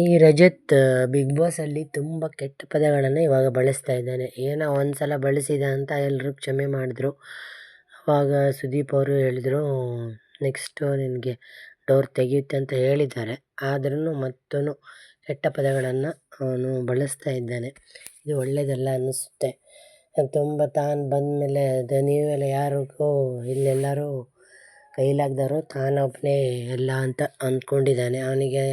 ಈ ರಜತ್ ಬಿಗ್ ಬಾಸಲ್ಲಿ ತುಂಬ ಕೆಟ್ಟ ಪದಗಳನ್ನು ಇವಾಗ ಬಳಸ್ತಾ ಇದ್ದಾನೆ. ಏನೋ ಒಂದು ಸಲ ಬಳಸಿದ ಅಂತ ಎಲ್ಲರೂ ಕ್ಷಮೆ ಮಾಡಿದ್ರು. ಅವಾಗ ಸುದೀಪ್ ಅವರು ಹೇಳಿದ್ರು, ನೆಕ್ಸ್ಟು ನಿನಗೆ ಡೋರ್ ತೆಗೆಯುತ್ತೆ ಅಂತ ಹೇಳಿದ್ದಾರೆ. ಆದ್ರೂ ಮತ್ತೂ ಕೆಟ್ಟ ಪದಗಳನ್ನು ಅವನು ಬಳಸ್ತಾ ಇದ್ದಾನೆ. ಇದು ಒಳ್ಳೆಯದಲ್ಲ ಅನ್ನಿಸುತ್ತೆ. ತುಂಬ ತಾನು ಬಂದಮೇಲೆ ಅದು ನೀವೆಲ್ಲ ಯಾರಿಗೂ ಇಲ್ಲೆಲ್ಲರೂ ಕೈಲಾಗದವರು ತಾನೊಬ್ಬನೇ ಎಲ್ಲ ಅಂತ ಅಂದ್ಕೊಂಡಿದ್ದಾನೆ. ಅವನಿಗೆ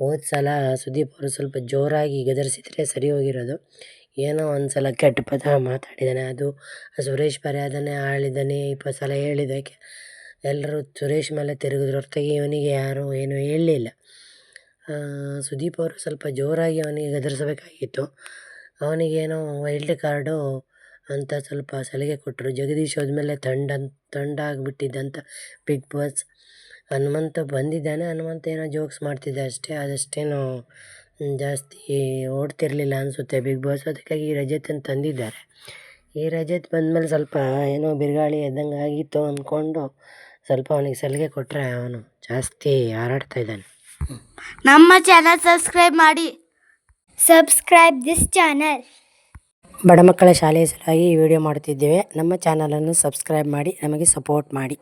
ಹೋದ ಸಲ ಸುದೀಪ್ ಅವರು ಸ್ವಲ್ಪ ಜೋರಾಗಿ ಗದರಿಸಿದ್ರೆ ಸರಿ ಹೋಗಿರೋದು. ಏನೋ ಒಂದು ಸಲ ಕೆಟ್ಟ ಪದ ಮಾತಾಡಿದ್ದಾನೆ ಅದು ಸುರೇಶ್ ಬರೀ ಅದನ್ನೇ ಆಳಿದ್ದಾನೆ ಇಪ್ಪತ್ತು ಸಲ ಹೇಳಿದ್ದಕ್ಕೆ. ಎಲ್ಲರೂ ಸುರೇಶ್ ಮೇಲೆ ತಿರುಗಿದ್ರು. ಹೊರತಾಗಿ ಇವನಿಗೆ ಯಾರೂ ಏನೂ ಹೇಳಲಿಲ್ಲ. ಸುದೀಪ್ ಅವರು ಸ್ವಲ್ಪ ಜೋರಾಗಿ ಅವನಿಗೆ ಗದರಿಸಬೇಕಾಗಿತ್ತು. ಅವನಿಗೇನೋ ವೈಲ್ಡ್ ಕಾರ್ಡು ಅಂತ ಸ್ವಲ್ಪ ಸಲಿಗೆ ಕೊಟ್ಟರು. ಜಗದೀಶ್ ಹೋದ್ಮೇಲೆ ತಂಡ ತಂಡ ಆಗಿಬಿಟ್ಟಿದ್ದಂತ ಬಿಗ್ ಬಾಸ್ ಹನುಮಂತ ಬಂದಿದ್ದಾನೆ. ಹನುಮಂತ ಏನೋ ಜೋಕ್ಸ್ ಮಾಡ್ತಿದ್ದ ಅಷ್ಟೇ. ಅದಷ್ಟೇನು ಜಾಸ್ತಿ ಓಡ್ತಿರಲಿಲ್ಲ ಅನಿಸುತ್ತೆ ಬಿಗ್ ಬಾಸ್ ಅದಕ್ಕಾಗಿ ರಜತನ್ನು ತಂದಿದ್ದಾರೆ. ಈ ರಜತ್ ಬಂದಮೇಲೆ ಸ್ವಲ್ಪ ಏನೋ ಬಿರುಗಾಳಿ ಎದ್ದಂಗೆ ಆಗಿತ್ತು ಅಂದ್ಕೊಂಡು ಸ್ವಲ್ಪ ಅವನಿಗೆ ಸಲಿಗೆ ಕೊಟ್ಟರೆ ಅವನು ಜಾಸ್ತಿ ಹಾರಾಡ್ತಾ ಇದ್ದಾನೆ. ನಮ್ಮ ಚಾನಲ್ ಸಬ್ಸ್ಕ್ರೈಬ್ ಮಾಡಿ. ಸಬ್ಸ್ಕ್ರೈಬ್ ದಿಸ್ ಚಾನಲ್ ಬಡ ಮಕ್ಕಳ ಶಾಲೆಯ ಸಲುವಾಗಿ ಈ ವಿಡಿಯೋ ಮಾಡುತ್ತಿದ್ದೇವೆ. ನಮ್ಮ ಚಾನಲನ್ನು ಸಬ್ಸ್ಕ್ರೈಬ್ ಮಾಡಿ, ನಮಗೆ ಸಪೋರ್ಟ್ ಮಾಡಿ.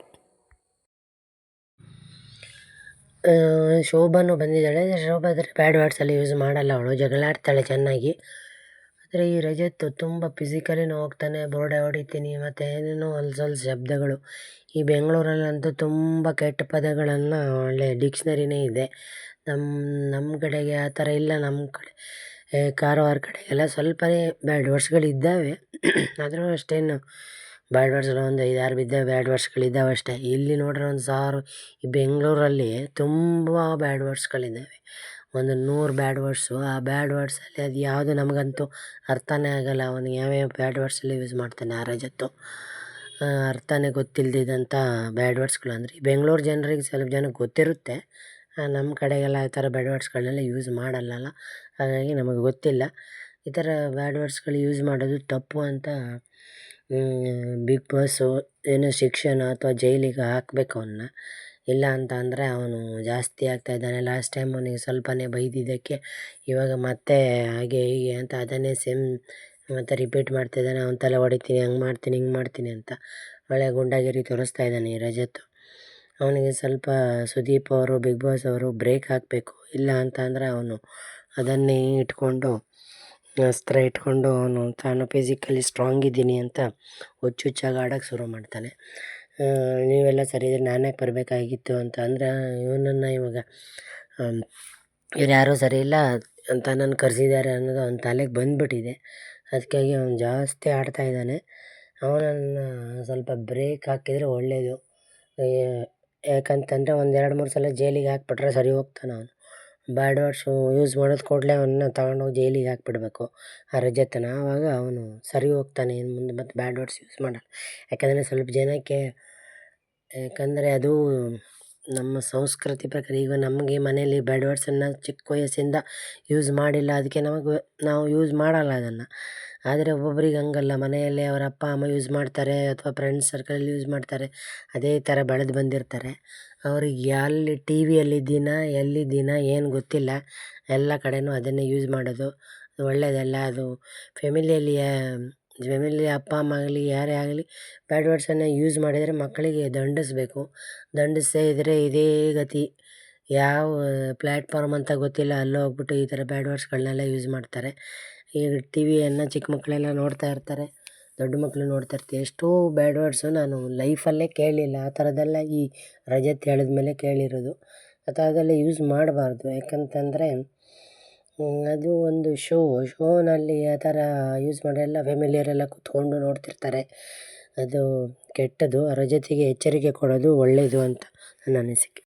ಶೋಭಾನು ಬಂದಿದ್ದಾಳೆ. ಶೋಭಾ ಆದರೆ ಬ್ಯಾಡ್ ವರ್ಡ್ಸಲ್ಲಿ ಯೂಸ್ ಮಾಡಲ್ಲ ಅವಳು. ಜಗಳಾಡ್ತಾಳೆ ಚೆನ್ನಾಗಿ. ಆದರೆ ಈ ರಜತ್ ತುಂಬ ಫಿಸಿಕಲಿ ಹೋಗ್ತಾನೆ, ಬೋರ್ಡೆ ಹೊಡಿತೀನಿ, ಮತ್ತು ಏನೇನೋ ಹೊಲ್ಸು ಶಬ್ದಗಳು. ಈ ಬೆಂಗಳೂರಲ್ಲಂತೂ ತುಂಬ ಕೆಟ್ಟ ಪದಗಳನ್ನು ಒಳ್ಳೆ ಡಿಕ್ಷ್ನರಿನೇ ಇದೆ. ನಮ್ಮ ನಮ್ಮ ಕಡೆಗೆ ಆ ಥರ ಇಲ್ಲ ನಮ್ಮ ಕಡೆ. ಕಾರವಾರ ಕಡೆಗೆಲ್ಲ ಸ್ವಲ್ಪನೇ ಬ್ಯಾಡ್ ವರ್ಡ್ಸ್ಗಳಿದ್ದಾವೆ. ಆದರೂ ಅಷ್ಟೇನು ಬ್ಯಾಡ್ ವರ್ಡ್ಸ್ಗಳು ಒಂದು ಐದಾರು ಬಿದ್ದಾವೆ ಬ್ಯಾಡ್ ವರ್ಡ್ಸ್ಗಳಿದ್ದಾವೆ ಅಷ್ಟೇ. ಇಲ್ಲಿ ನೋಡ್ರೆ ಒಂದು ಸಾವಿರ ಈ ಬೆಂಗಳೂರಲ್ಲಿ ತುಂಬ ಬ್ಯಾಡ್ ವರ್ಡ್ಸ್ಗಳಿದ್ದಾವೆ. ಒಂದು ನೂರು ಬ್ಯಾಡ್ ವರ್ಡ್ಸು. ಆ ಬ್ಯಾಡ್ ವರ್ಡ್ಸಲ್ಲಿ ಅದು ಯಾವುದು ನಮಗಂತೂ ಅರ್ಥನೇ ಆಗಲ್ಲ. ಅವನು ಯಾವ್ಯಾವ ಬ್ಯಾಡ್ ವರ್ಡ್ಸಲ್ಲಿ ಯೂಸ್ ಮಾಡ್ತಾನೆ ಆ ರಜತ್ತು. ಅರ್ಥನೇ ಗೊತ್ತಿಲ್ಲದಿದ್ದಂಥ ಬ್ಯಾಡ್ ವರ್ಡ್ಸ್ಗಳು. ಅಂದರೆ ಬೆಂಗಳೂರು ಜನರಿಗೆ ಸ್ವಲ್ಪ ಜನಕ್ಕೆ ಗೊತ್ತಿರುತ್ತೆ. ನಮ್ಮ ಕಡೆಗೆಲ್ಲ ಈ ಥರ ಬ್ಯಾಡ್ ವರ್ಡ್ಸ್ಗಳನ್ನೆಲ್ಲ ಯೂಸ್ ಮಾಡಲ್ಲಲ್ಲ. ಹಾಗಾಗಿ ನಮಗೆ ಗೊತ್ತಿಲ್ಲ. ಈ ಥರ ಬ್ಯಾಡ್ ವರ್ಡ್ಸ್ಗಳು ಯೂಸ್ ಮಾಡೋದು ತಪ್ಪು ಅಂತ ಬಿಗ್ ಬಾಸು ಏನೋ ಶಿಕ್ಷೆನೋ ಅಥವಾ ಜೈಲಿಗೆ ಹಾಕಬೇಕು ಅವನ್ನ ಇಲ್ಲ ಅಂತ ಅಂದರೆ ಅವನು ಜಾಸ್ತಿ ಆಗ್ತಾ ಇದ್ದಾನೆ. ಲಾಸ್ಟ್ ಟೈಮ್ ಅವನಿಗೆ ಸ್ವಲ್ಪನೇ ಬೈದಿದ್ದಕ್ಕೆ ಇವಾಗ ಮತ್ತೆ ಹಾಗೆ ಹೀಗೆ ಅಂತ ಅದನ್ನೇ ಸೇಮ್ ಮತ್ತೆ ರಿಪೀಟ್ ಮಾಡ್ತಾಯಿದ್ದಾನೆ ಅವ್ನ ತಲೆ ಹೊಡಿತೀನಿ, ಹಂಗೆ ಮಾಡ್ತೀನಿ, ಹಿಂಗೆ ಮಾಡ್ತೀನಿ ಅಂತ. ಒಳ್ಳೆ ಗುಂಡಾಗಿರಿ ತೋರಿಸ್ತಾ ಇದ್ದಾನೆ ಈ ರಜತ್. ಅವನಿಗೆ ಸ್ವಲ್ಪ ಸುದೀಪ್ ಅವರು, ಬಿಗ್ ಬಾಸ್ ಅವರು ಬ್ರೇಕ್ ಹಾಕಬೇಕು, ಇಲ್ಲ ಅಂತ ಅಂದರೆ ಅವನು ಅದನ್ನೇ ಇಟ್ಕೊಂಡು, ಅಸ್ತ್ರ ಇಟ್ಕೊಂಡು ಅವನು ತಾನು ಫಿಸಿಕಲಿ ಸ್ಟ್ರಾಂಗ್ ಇದ್ದೀನಿ ಅಂತ ಹುಚ್ಚುಚ್ಚಾಗಿ ಆಡೋಕ್ಕೆ ಶುರು ಮಾಡ್ತಾನೆ. ನೀವೆಲ್ಲ ಸರಿ ಇದ್ದರೆ ನಾನು ಬರಬೇಕಾಗಿತ್ತು ಅಂತ ಅಂದರೆ ಇವನನ್ನು ಇವಾಗ ಇವ್ರು ಯಾರೂ ಸರಿ ಇಲ್ಲ ಅಂತ ನನ್ನ ಕರೆಸಿದ್ದಾರೆ ಅನ್ನೋದು ಅವನ ತಲೆಗೆ ಬಂದುಬಿಟ್ಟಿದೆ. ಅದಕ್ಕಾಗಿ ಅವನು ಜಾಸ್ತಿ ಆಡ್ತಾ ಇದ್ದಾನೆ. ಅವನನ್ನು ಸ್ವಲ್ಪ ಬ್ರೇಕ್ ಹಾಕಿದರೆ ಒಳ್ಳೆಯದು ಯಾಕಂತಂದರೆ ಒಂದು ಎರಡು ಮೂರು ಸಲ ಜೈಲಿಗೆ ಹಾಕಿಬಿಟ್ರೆ ಸರಿ ಹೋಗ್ತಾನೆ ಅವನು ಬ್ಯಾಡ್ ವರ್ಡ್ಸು ಯೂಸ್ ಮಾಡಿದ ಕೂಡಲೇ ಅವನ್ನ ತಗೊಂಡೋಗಿ ಜೈಲಿಗೆ ಹಾಕ್ಬಿಡ್ಬೇಕು. ಆ ರಜತನ ಆವಾಗ ಅವನು ಸರಿ ಹೋಗ್ತಾನೆ ಇನ್ನು ಮುಂದೆ ಮತ್ತೆ ಬ್ಯಾಡ್ ವರ್ಡ್ಸ್ ಯೂಸ್ ಮಾಡಲ್ಲ. ಯಾಕಂದರೆ ಸ್ವಲ್ಪ ಜನಕ್ಕೆ, ಯಾಕಂದರೆ ಅದು ನಮ್ಮ ಸಂಸ್ಕೃತಿ ಪ್ರಕಾರ ಈಗ ನಮಗೆ ಮನೆಯಲ್ಲಿ ಬ್ಯಾಡ್ ವರ್ಡ್ಸನ್ನು ಚಿಕ್ಕ ವಯಸ್ಸಿಂದ ಯೂಸ್ ಮಾಡಿಲ್ಲ. ಅದಕ್ಕೆ ನಮಗೆ, ನಾವು ಯೂಸ್ ಮಾಡಲ್ಲ ಅದನ್ನು. ಆದರೆ ಒಬ್ಬೊಬ್ರಿಗೆ ಹಂಗಲ್ಲ. ಮನೆಯಲ್ಲಿ ಅವರ ಅಪ್ಪ, ಅಮ್ಮ ಯೂಸ್ ಮಾಡ್ತಾರೆ ಅಥವಾ ಫ್ರೆಂಡ್ಸ್ ಸರ್ಕಲಲ್ಲಿ ಯೂಸ್ ಮಾಡ್ತಾರೆ. ಅದೇ ಥರ ಬೆಳೆದು ಬಂದಿರ್ತಾರೆ. ಅವ್ರಿಗೆ ಎಲ್ಲಿ ಟಿ ವಿಯಲ್ಲಿ ದಿನ ಎಲ್ಲಿ ದಿನ ಏನು ಗೊತ್ತಿಲ್ಲ. ಎಲ್ಲ ಕಡೆಯೂ ಅದನ್ನೇ ಯೂಸ್ ಮಾಡೋದು. ಒಳ್ಳೆಯದಲ್ಲ ಅದು ಫ್ಯಾಮಿಲಿಯಲ್ಲಿ ಫ್ಯಾಮಿಲಿ ಅಪ್ಪ, ಅಮ್ಮ ಆಗಲಿ, ಯಾರೇ ಆಗಲಿ ಬ್ಯಾಡ್ ವರ್ಡ್ಸನ್ನು ಯೂಸ್ ಮಾಡಿದರೆ ಮಕ್ಕಳಿಗೆ ದಂಡಿಸ್ಬೇಕು. ದಂಡಿಸದೇ ಇದ್ದರೆ ಇದೇ ಗತಿ. ಯಾವ ಪ್ಲ್ಯಾಟ್ಫಾರ್ಮ್ ಅಂತ ಗೊತ್ತಿಲ್ಲ, ಅಲ್ಲಿ ಹೋಗ್ಬಿಟ್ಟು ಈ ಥರ ಬ್ಯಾಡ್ ವರ್ಡ್ಸ್ಗಳನ್ನೆಲ್ಲ ಯೂಸ್ ಮಾಡ್ತಾರೆ. ಈಗ ಟಿ ವಿಯನ್ನು ಚಿಕ್ಕ ಮಕ್ಕಳೆಲ್ಲ ನೋಡ್ತಾ ಇರ್ತಾರೆ, ದೊಡ್ಡ ಮಕ್ಕಳು ನೋಡ್ತಾ ಇರ್ತೀವಿ ಎಷ್ಟೋ ಬ್ಯಾಡ್ ವರ್ಡ್ಸು ನಾನು ಲೈಫಲ್ಲೇ ಕೇಳಲಿಲ್ಲ ಆ ಥರದ್ದೆಲ್ಲ ಈ ರಜತ್ ಹೇಳಿದ ಮೇಲೆ ಕೇಳಿರೋದು ಥರದ್ದೆಲ್ಲ ಯೂಸ್ ಮಾಡಬಾರ್ದು. ಯಾಕಂತಂದರೆ ಅದು ಒಂದು ಶೋ ಶೋನಲ್ಲಿ ಆ ಥರ ಯೂಸ್ ಮಾಡಿ ಎಲ್ಲ ಫ್ಯಾಮಿಲಿಯವರೆಲ್ಲ ಕೂತ್ಕೊಂಡು ನೋಡ್ತಿರ್ತಾರೆ. ಅದು ಕೆಟ್ಟದ್ದು ಜೊತೆಗೆ ಎಚ್ಚರಿಕೆ ಕೊಡೋದು ಒಳ್ಳೆಯದು ಅಂತ ನನ್ನ ಅನಿಸಿಕೆ.